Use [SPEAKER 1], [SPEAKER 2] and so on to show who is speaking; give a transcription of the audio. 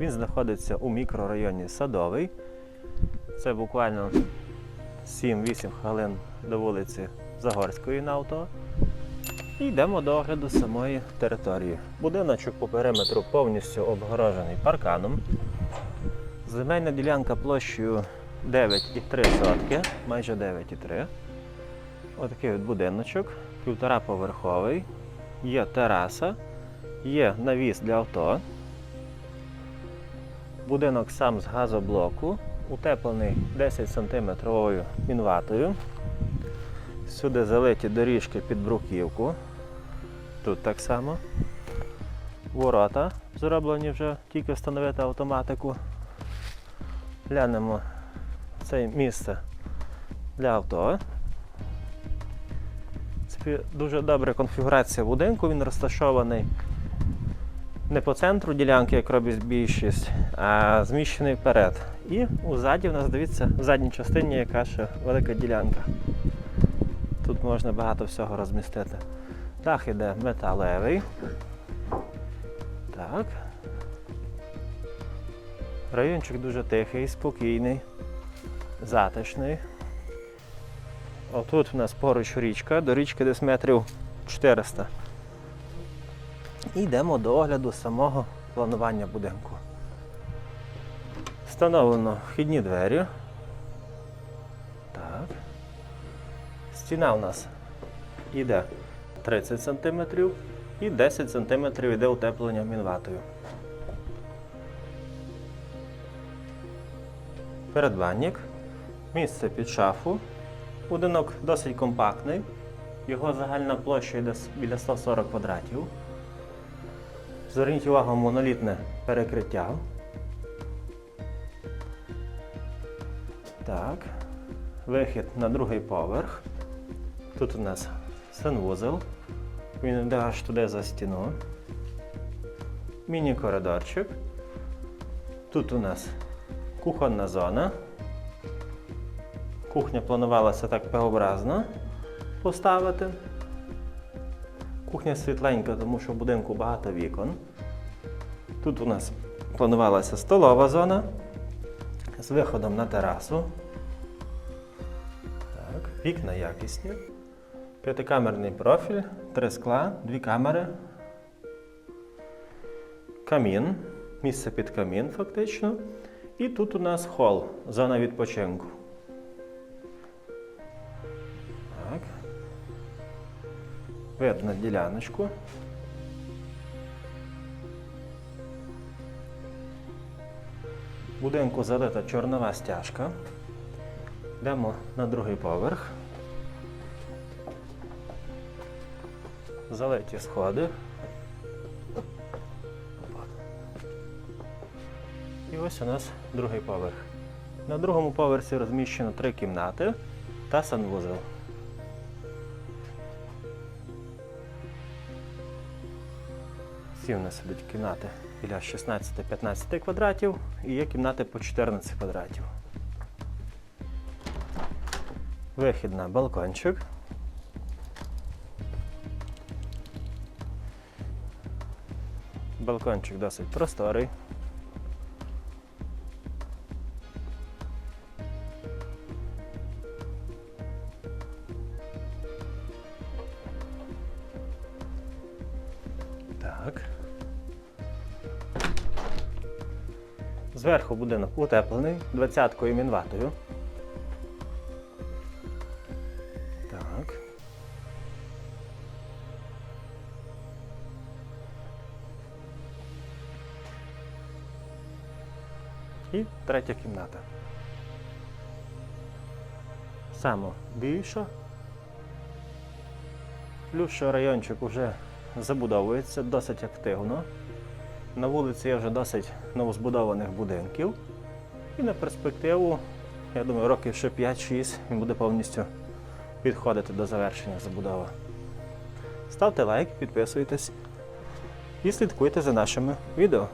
[SPEAKER 1] Він знаходиться у мікрорайоні Садовий. Це буквально 7-8 хвилин до вулиці Загорської на авто. І йдемо до огляду самої території. Будиночок по периметру повністю обгорожений парканом. Земельна ділянка площею 9,3 сотки, майже 9,3. Отакий от будиночок, півтора поверховий. Є тераса, є навіс для авто. Будинок сам з газоблоку, утеплений 10 см мінватою. Сюди залиті доріжки під бруківку. Тут так само. Ворота зроблені вже, тільки встановити автоматику. Глянемо це місце для авто. Принципі, дуже добра конфігурація будинку. Він розташований не по центру ділянки, як робить більшість, а зміщений вперед. І у в нас дивіться, в задній частині яка ще велика ділянка. Тут можна багато всього розмістити. Дах іде металевий. Так. Райончик дуже тихий, спокійний, затишний. Отут у нас поруч річка, до річки десь метрів 400. І йдемо до огляду самого планування будинку. Встановлено вхідні двері. Так. Стіна у нас йде 30 см і 10 см йде утеплення мінватою. Передбанник, місце під шафу. Будинок досить компактний. Його загальна площа йде біля 140 квадратів. Зверніть увагу монолітне перекриття. Так. Вихід на другий поверх. Тут у нас санвузол. Він йде аж туди за стіну. Міні-коридорчик. Тут у нас кухонна зона. Кухня планувалася так П-образно поставити. Кухня світленька, тому що в будинку багато вікон. Тут у нас планувалася столова зона з виходом на терасу. Так, вікна якісні. П'ятикамерний профіль, три скла, дві камери. Камін, місце під камін фактично. І тут у нас хол, зона відпочинку. Вид на діляночку. Будинку залита чорнова стяжка. Йдемо на другий поверх. Залиті сходи. І ось у нас другий поверх. На другому поверсі розміщено три кімнати та санвузол. Всі у нас ідуть кімнати біля 16-15 квадратів і є кімнати по 14 квадратів. Вихід на балкончик. Балкончик досить просторий. Зверху будинок утеплений 20-кою мінватою. Так. І третя кімната. Саме більша. Плюс, що райончик вже забудовується досить активно. На вулиці є вже досить новозбудованих будинків. І на перспективу, я думаю, років ще 5-6 він буде повністю підходити до завершення забудови. Ставте лайк, підписуйтесь і слідкуйте за нашими відео.